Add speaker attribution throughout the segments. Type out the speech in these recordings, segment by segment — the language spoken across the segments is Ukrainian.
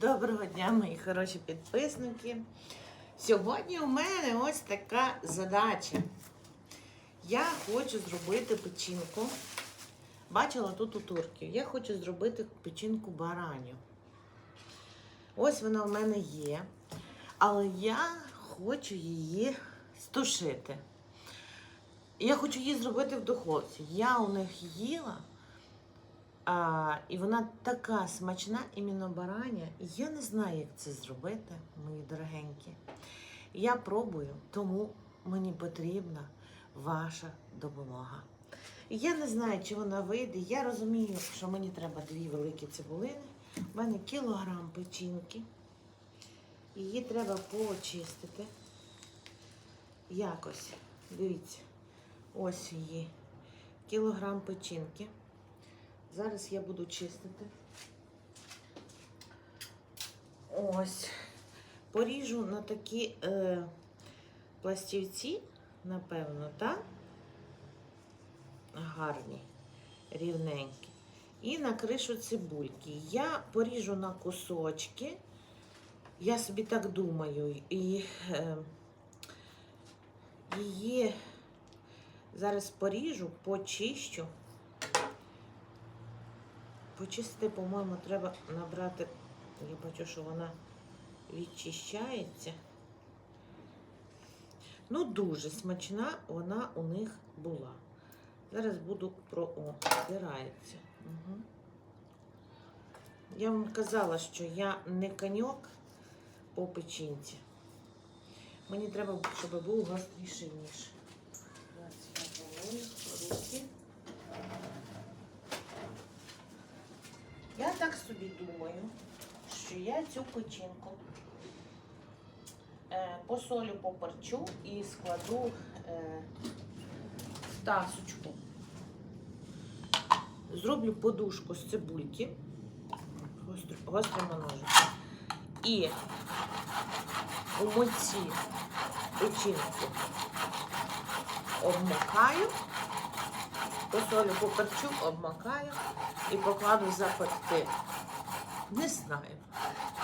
Speaker 1: Доброго дня, мої хороші підписники. Сьогодні у мене ось така задача. Я хочу зробити печінку. Бачила тут у турків. Я хочу зробити печінку бараню. Ось вона в мене є. Але я хочу її стушити. Я хочу її зробити в духовці. Я у них їла. А, і вона така смачна, іменно бараня. Я не знаю, як це зробити, мої дорогенькі. Я пробую, тому мені потрібна ваша допомога. Я не знаю, чи вона вийде. Я розумію, що мені треба дві великі цибулини. У мене кілограм печінки. Її треба почистити. Якось. Дивіться, ось її. Кілограм печінки. Зараз я буду чистити. Ось. Поріжу на такі е, пластівці, напевно, так? Гарні, рівненькі. І накришу цибульки. Я поріжу на кусочки. Я собі так думаю. І е, її зараз поріжу, почищу. Почистити, по-моєму, треба набрати. Я бачу, що вона відчищається. Ну, дуже смачна вона у них була. Зараз буду про О, збирається. Угу. Я вам казала, що я не коньок по печінці. Мені треба, щоб був гостріший ніж. Зараз я руки. Я так собі думаю, що я цю печінку е, посолю, поперчу і складу е, в тасочку. Зроблю подушку з цибульки гостр, гострими ножиками. І у муці печінку обмакаю, посолю, поперчу, обмакаю і покладу запекти. Не знаю,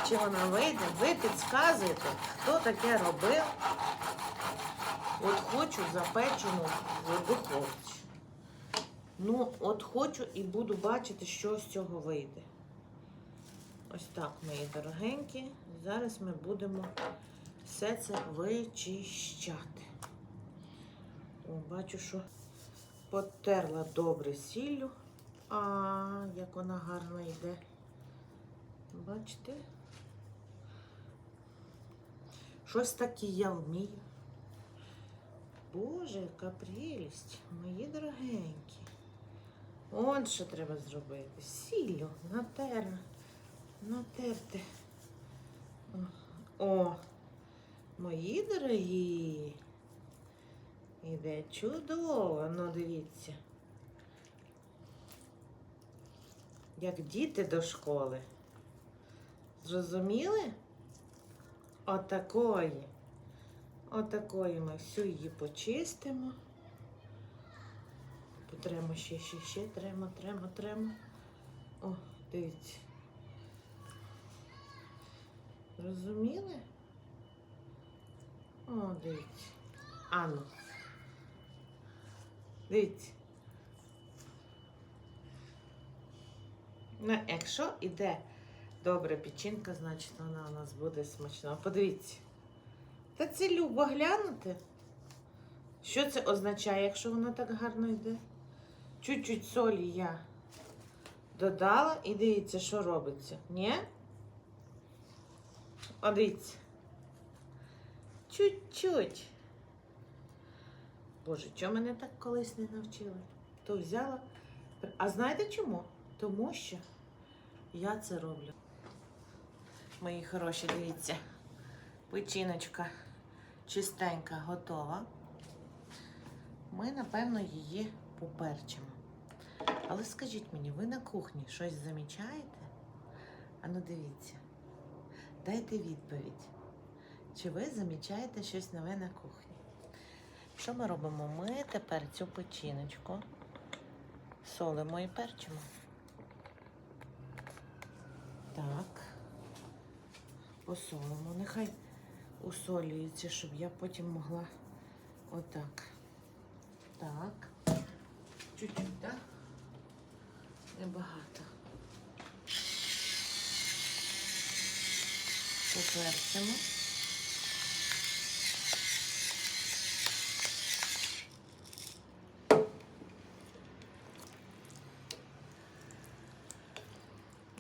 Speaker 1: чи вона вийде. Ви підказуєте, хто таке робив. От хочу запечену в духовці. Ну, от хочу і буду бачити, що з цього вийде. Ось так, мої дорогенькі. Зараз ми будемо все це вичищати. О, бачу, що потерла добре сіллю. А, як вона гарно йде. Бачите? Щось таке я вмію. Боже, яка прелість, мої дорогенькі. От що треба зробити. Сіллю натерла. Натерти. О, мої дорогі. Іде чудово, ну дивіться. Як діти до школи. Зрозуміли? Отакої. Отакої ми всю її почистимо. Потремо ще, ще, ще, тремо, тремо, тремо. О, дивіться. Розуміли? О, дивіться. Ану. Дивіться. Ну, якщо іде добра печінка, значить вона у нас буде смачна. Подивіться. Та це любо глянути. Що це означає, якщо вона так гарно йде? Чуть-чуть солі я додала і дивіться, що робиться. Ні? О. Чуть-чуть. Боже, чого мене так колись не навчили? То взяла. А знаєте чому? Тому що я це роблю. Мої хороші, дивіться, печіночка чистенька, готова. Ми, напевно, її поперчимо. Але скажіть мені, ви на кухні щось замічаєте? Ану, дивіться, дайте відповідь. Чи ви замічаєте щось нове на кухні? Що ми робимо? Ми тепер цю печіночку солимо і перчимо. Так. посолимо. Нехай усолюється, щоб я потім могла отак. Так. Чуть-чуть, так? Небагато. Поперчимо.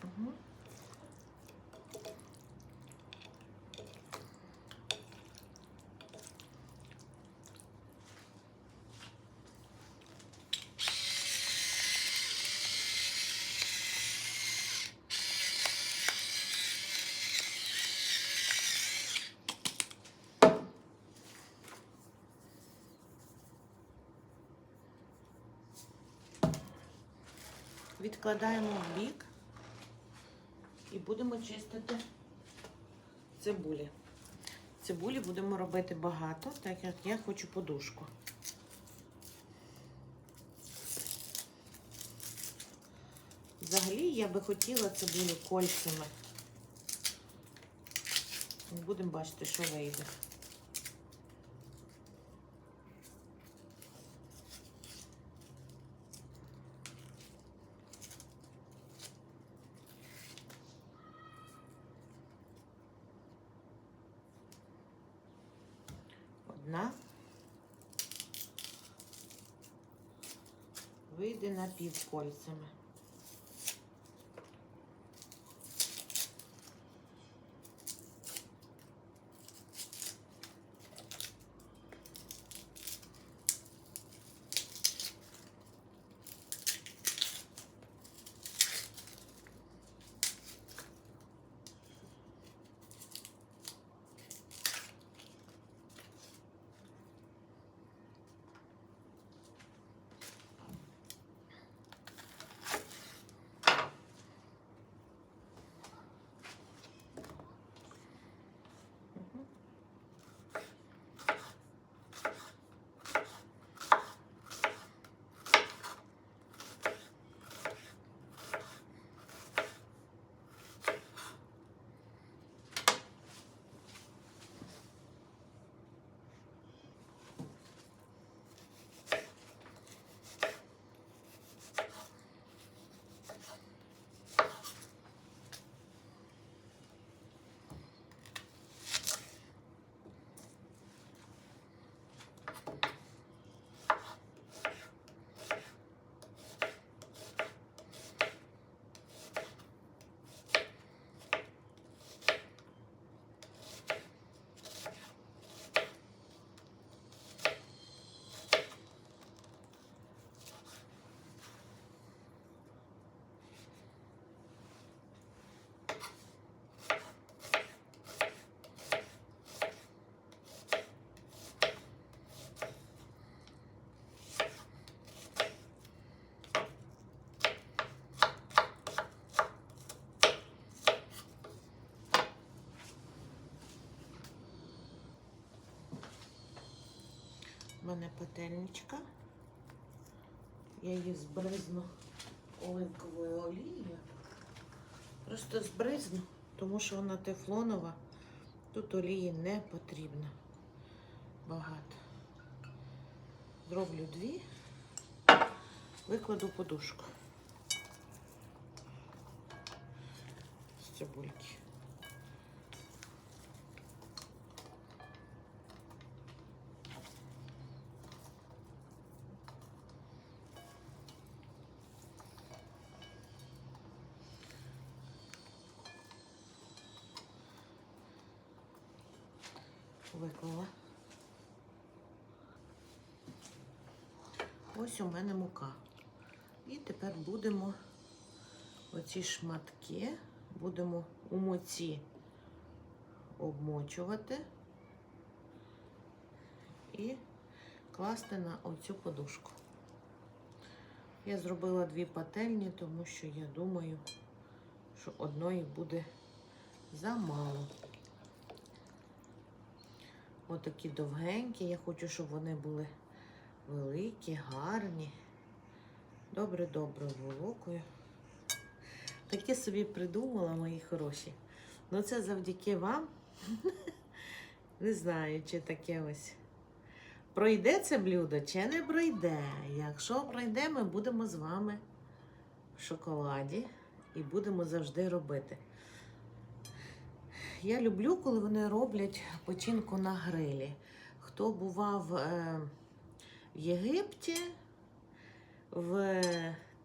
Speaker 1: Угу. Відкладаємо в бік і будемо чистити цибулі. Цибулі будемо робити багато, так як я хочу подушку. Взагалі я би хотіла цибулю кольцями. Будемо бачити, що вийде. Одна. Вийде напівкольцями. Мене пательничка. Я її збризну оливковою олією. Просто збризну, тому що вона тефлонова. Тут олії не потрібно. Багато. Зроблю дві, викладу подушку. З цибульки. Виклала. Ось у мене мука. І тепер будемо оці шматки будемо у муці обмочувати і класти на оцю подушку. Я зробила дві пательні, тому що я думаю, що одної буде замало. Отакі довгенькі. Я хочу, щоб вони були великі, гарні. Добре-добре волокою. Таке собі придумала, мої хороші. Ну, це завдяки вам. Не знаю, чи таке ось. Пройде це блюдо чи не пройде. Якщо пройде, ми будемо з вами в шоколаді і будемо завжди робити. Я люблю, коли вони роблять печінку на грилі. Хто бував е, в Єгипті, в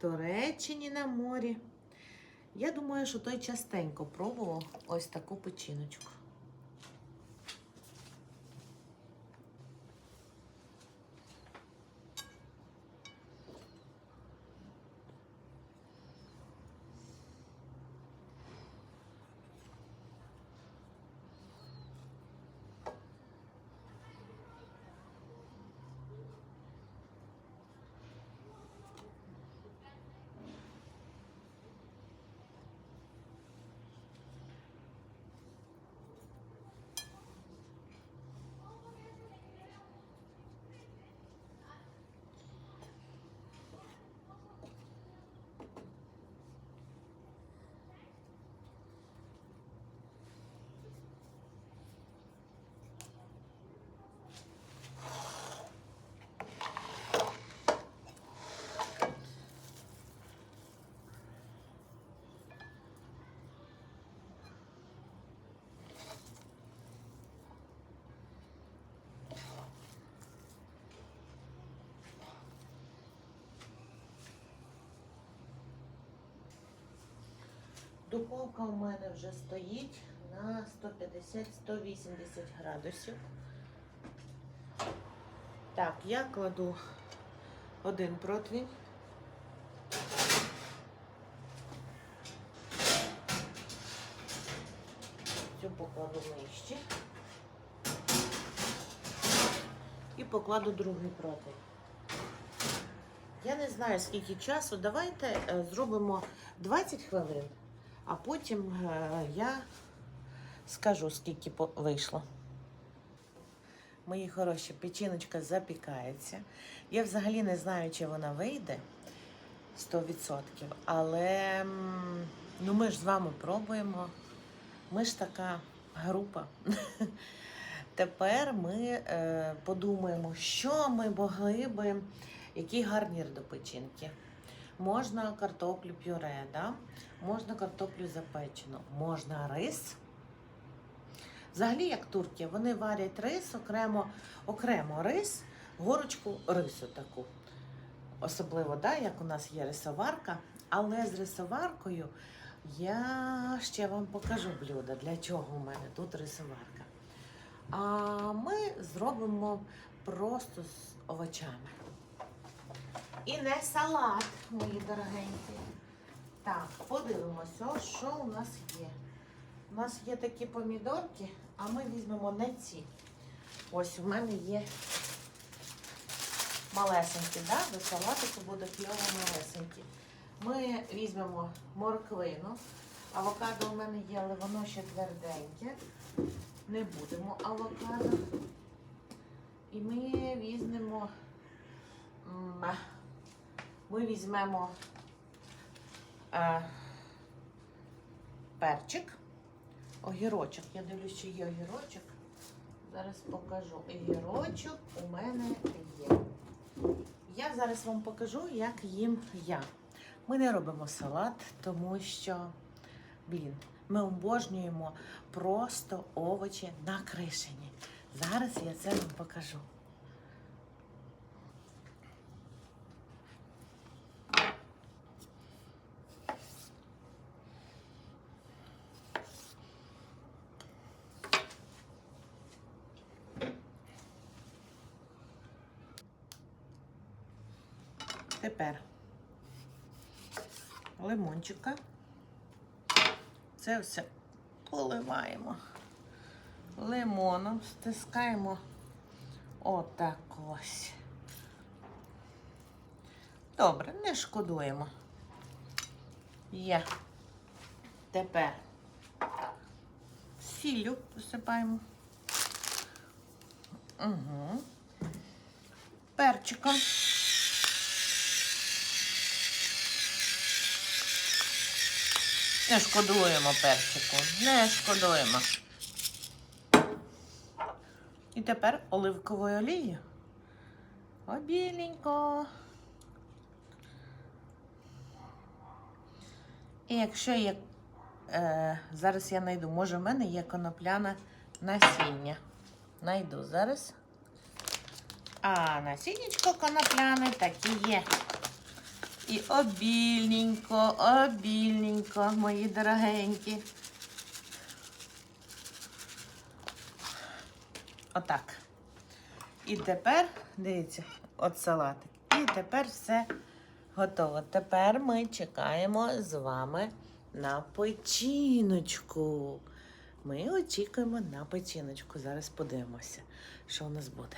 Speaker 1: Туреччині на морі. Я думаю, що той частенько пробував ось таку печіночку. Духовка у мене вже стоїть на 150-180 градусів. Так, я кладу один противень. Цю покладу нижче. І покладу другий противень. Я не знаю, скільки часу. Давайте е, зробимо 20 хвилин, а потім е, я скажу, скільки вийшло. Мої хороші, печіночка запікається. Я взагалі не знаю, чи вона вийде 100%. Але ну, ми ж з вами пробуємо. Ми ж така група. Тепер ми е, подумаємо, що ми могли би, який гарнір до печінки. Можна картоплю пюре, да? можна картоплю запечену, можна рис. Взагалі, як турки, вони варять рис окремо, окремо рис, горочку рису таку. Особливо, да, як у нас є рисоварка. Але з рисоваркою я ще вам покажу блюдо, для чого у мене тут рисоварка. А ми зробимо просто з овочами. І не салат, мої дорогенькі. Так, подивимося, що у нас є. У нас є такі помідорки, а ми візьмемо не ці. Ось у мене є малесенькі, да? до салатику буде кльово малесенькі. Ми візьмемо морквину. Авокадо у мене є, але воно ще тверденьке. Не будемо авокадо. І ми візьмемо. Ми візьмемо е, перчик, огірочок. Я дивлюсь, що є огірочок. Зараз покажу. Огірочок у мене є. Я зараз вам покажу, як їм я. Ми не робимо салат, тому що, блін, ми обожнюємо просто овочі накришені. Зараз я це вам покажу. Тепер лимончика. Це все поливаємо лимоном, стискаємо отак ось. Добре, не шкодуємо. Є. Тепер сіллю посипаємо. Угу. Перчиком. Не шкодуємо перчику, не шкодуємо. І тепер оливковою олією. Обіленько. І якщо є. Е, зараз я знайду, може в мене є конопляне насіння. Найду зараз. А насіннячко конопляне так і є. І обільненько, обільненько, мої дорогенькі. Отак. І тепер, дивіться, от салатик. І тепер все готово. Тепер ми чекаємо з вами на печіночку. Ми очікуємо на печіночку. Зараз подивимося, що у нас буде.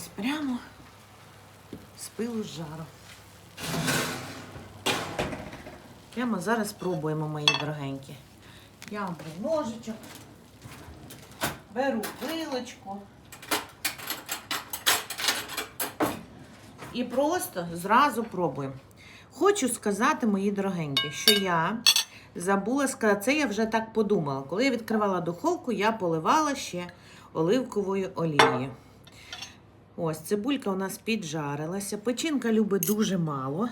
Speaker 1: Ось прямо з пилу з жару. Прямо зараз спробуємо, мої дорогенькі. Я вам ножичок, беру пилочку. І просто зразу пробуємо. Хочу сказати, мої дорогенькі, що я забула сказати, це я вже так подумала. Коли я відкривала духовку, я поливала ще оливковою олією. Ось цибулька у нас піджарилася. Печінка любить дуже мало.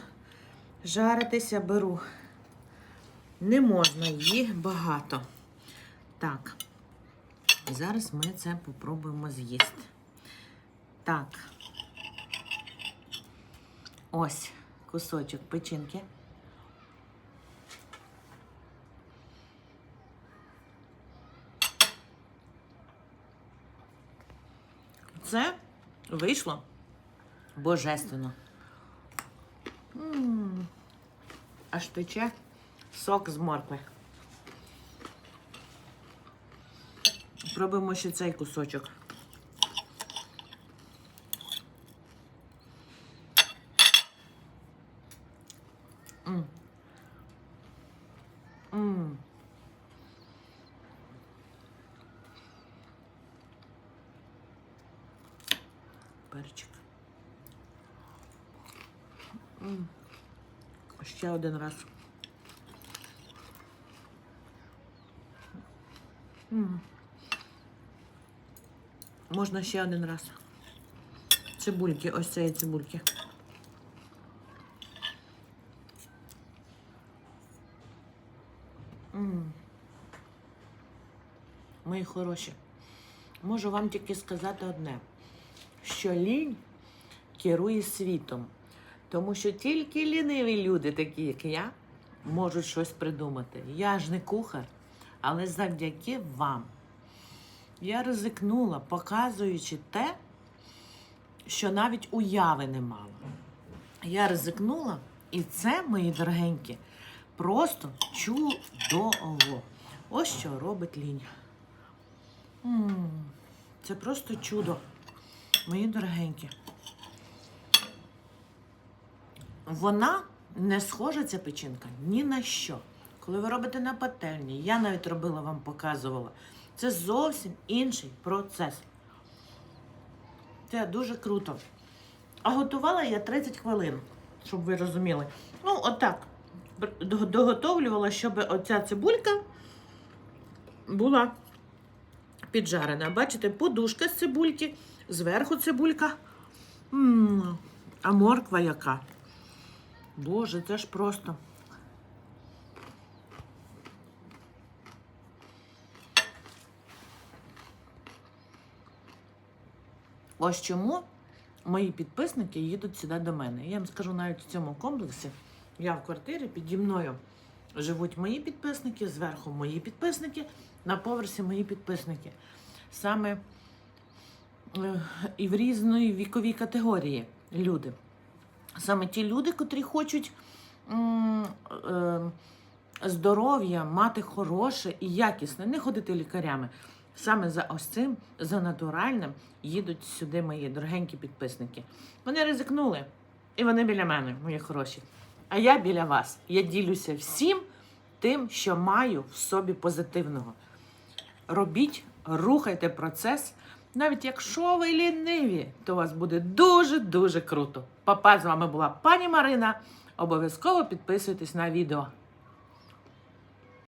Speaker 1: Жаритися беру. Не можна її багато. Так, зараз ми це попробуємо з'їсти. Так. Ось кусочок печінки. Це вийшло божественно. М, Аж тече сок з моркви. Пробуємо ще цей кусочок. М. М. Перчик. М. Ще один раз. Можна ще один раз. Цибульки, ось цієї цибульки. Мої хороші. Можу вам тільки сказати одне, що лінь керує світом. Тому що тільки ліниві люди, такі як я, можуть щось придумати. Я ж не кухар, але завдяки вам я ризикнула, показуючи те, що навіть уяви не мала. Я ризикнула, і це, мої дорогенькі, просто чудово. Ось що робить лінь. М, Це просто чудо, мої дорогенькі. Вона не схожа ця печінка ні на що. Коли ви робите на пательні, я навіть робила вам, показувала. Це зовсім інший процес. Це дуже круто. А готувала я 30 хвилин, щоб ви розуміли. Ну, отак. Доготовлювала, щоб оця цибулька була піджарена. Бачите, подушка з цибульки, зверху цибулька. М, А морква яка. Боже, це ж просто. Ось чому мої підписники їдуть сюди до мене. Я вам скажу навіть в цьому комплексі. Я в квартирі, піді мною живуть мої підписники, зверху мої підписники, на поверсі мої підписники. Саме е, і в різної віковій категорії люди. Саме ті люди, котрі хочуть е, здоров'я, мати хороше і якісне, не ходити лікарями. Саме за ось цим, за натуральним, їдуть сюди мої дорогенькі підписники. Вони ризикнули, і вони біля мене, мої хороші. А я біля вас. Я ділюся всім тим, що маю в собі позитивного. робіть, рухайте процес. Навіть якщо ви ліниві, то у вас буде дуже-дуже круто. Папа з вами була пані Марина. Обов'язково підписуйтесь на відео.